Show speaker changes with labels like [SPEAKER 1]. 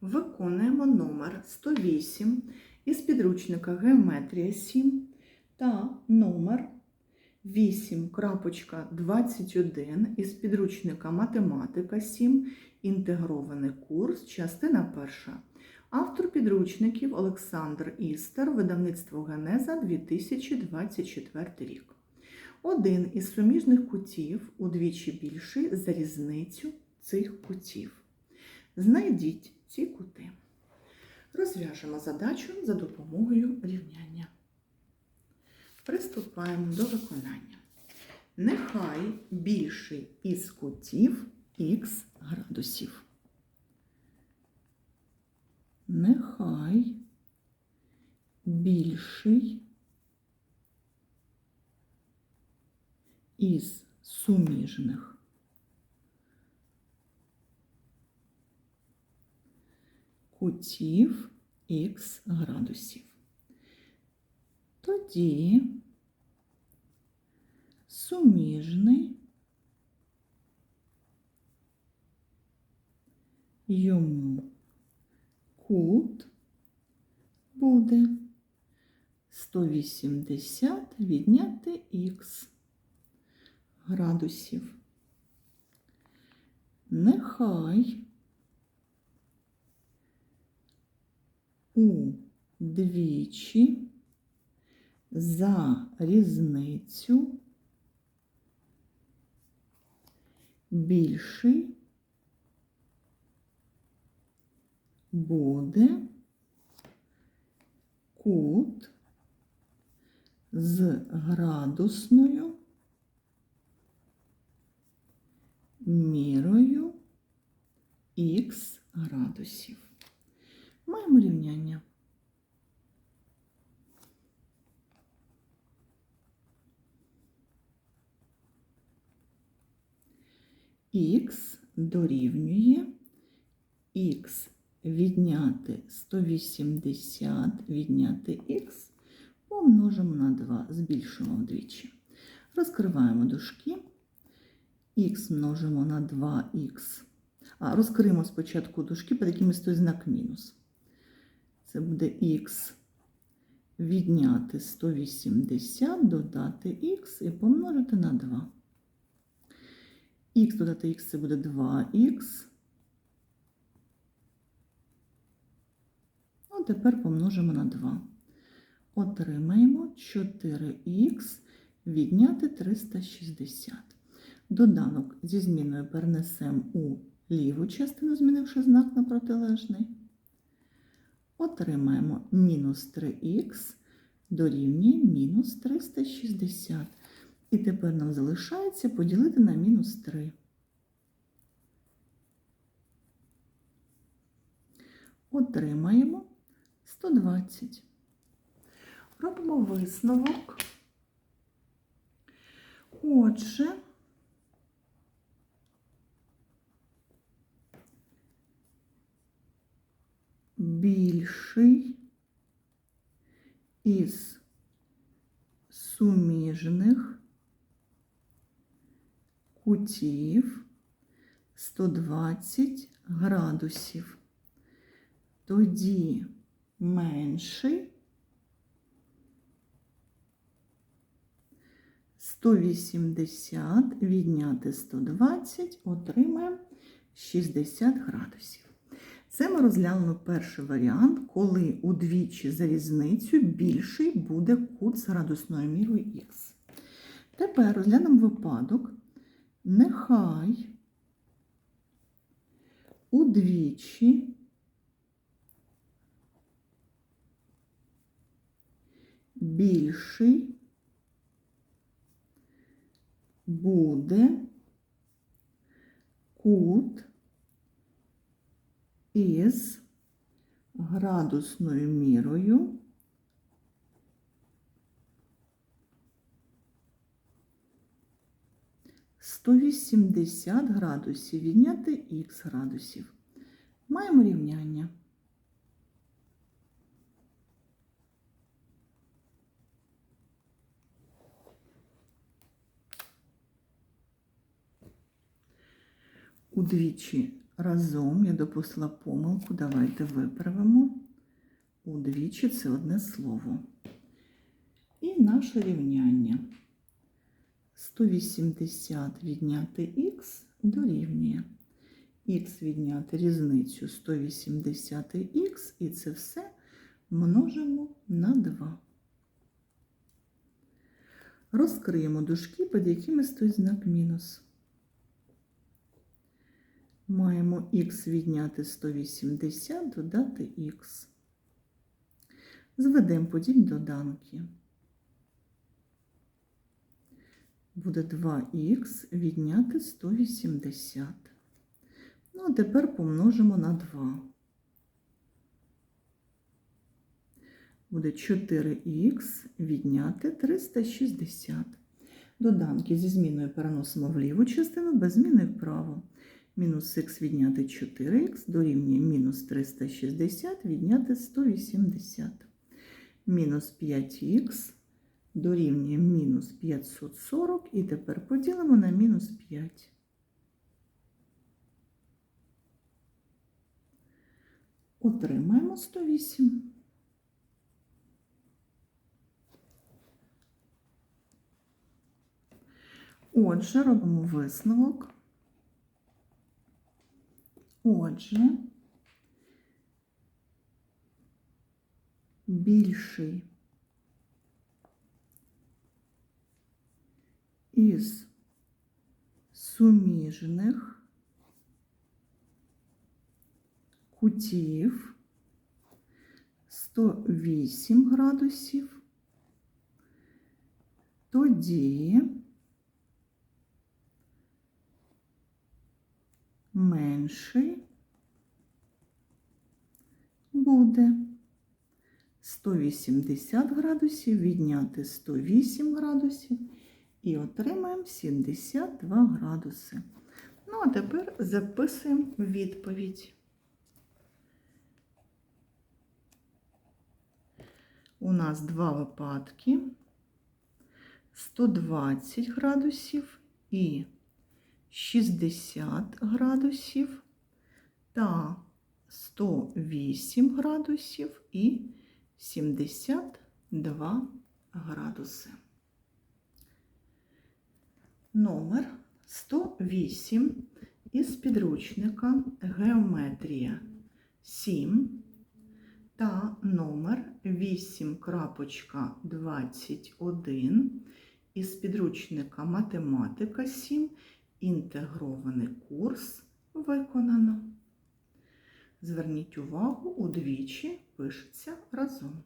[SPEAKER 1] Виконуємо номер 108 із підручника Геометрія 7 та номер 8.21 із підручника Математика 7. Інтегрований курс, частина перша. Автор підручників Олександр Істер, видавництво Генеза 2024 рік. Один із суміжних кутів удвічі більший за різницю цих кутів. Знайдіть ці кути. Розв'яжемо задачу за допомогою рівняння. Приступаємо до виконання. Нехай більший із кутів х градусів. Нехай більший із суміжних кутів х градусів. Тоді суміжний йому кут буде 180 відняти х градусів. Нехай удвічі за різницю більший буде кут з градусною мірою х градусів. Маємо рівняння. Х дорівнює х відняти 180 відняти х помножимо на 2, збільшимо вдвічі. Розкриваємо дужки. х множимо на 2х. А, розкриємо спочатку дужки, під якими стоїть знак мінус. Це буде х відняти 180, додати х і помножити на 2. Х додати х це буде 2х. Ну, тепер помножимо на 2. Отримаємо 4х відняти 360. Доданок зі зміною перенесемо у ліву частину, змінивши знак на протилежний. Отримаємо мінус 3х дорівнює мінус 360. І тепер нам залишається поділити на мінус 3. Отримаємо 120. Робимо висновок. Отже, більший із суміжних кутів 120 градусів. Тоді менший 180 відняти 120 отримаємо 60 градусів. Це ми розглянули перший варіант, коли удвічі за різницю більший буде кут з градусною мірою х. Тепер розглянемо випадок. Нехай удвічі більший буде кут із градусною мірою сто вісімдесят градусів відняти х градусів. Маємо рівняння. удвічі разом я допустила помилку. Давайте виправимо. Удвічі це одне слово. І наше рівняння. 180 відняти х дорівнює. Х відняти різницю 180х, і це все множимо на 2. Розкриємо дужки, під якими стоїть знак мінус. Маємо х відняти 180, додати х. Зведемо подібні доданки. Буде 2х відняти 180. Ну, а тепер помножимо на 2. Буде 4х відняти 360. Доданки зі зміною переносимо в ліву частину, без зміни вправо. Мінус х відняти 4х дорівнює мінус 360 відняти 180. Мінус 5х дорівнює мінус 540 і тепер поділимо на мінус 5. Отримаємо 108. Отже, робимо висновок. Отже, більший із суміжних кутів 108 градусів, тоді менший буде 180 градусів, відняти 108 градусів і отримаємо 72 градуси. Ну, а тепер записуємо відповідь. У нас два випадки 120 градусів і 60 градусів та 108 градусів і 72 градуси. Номер 108 із підручника Геометрія 7 та номер 8.21 із підручника Математика 7 Інтегрований курс виконано. Зверніть увагу, удвічі пишеться разом.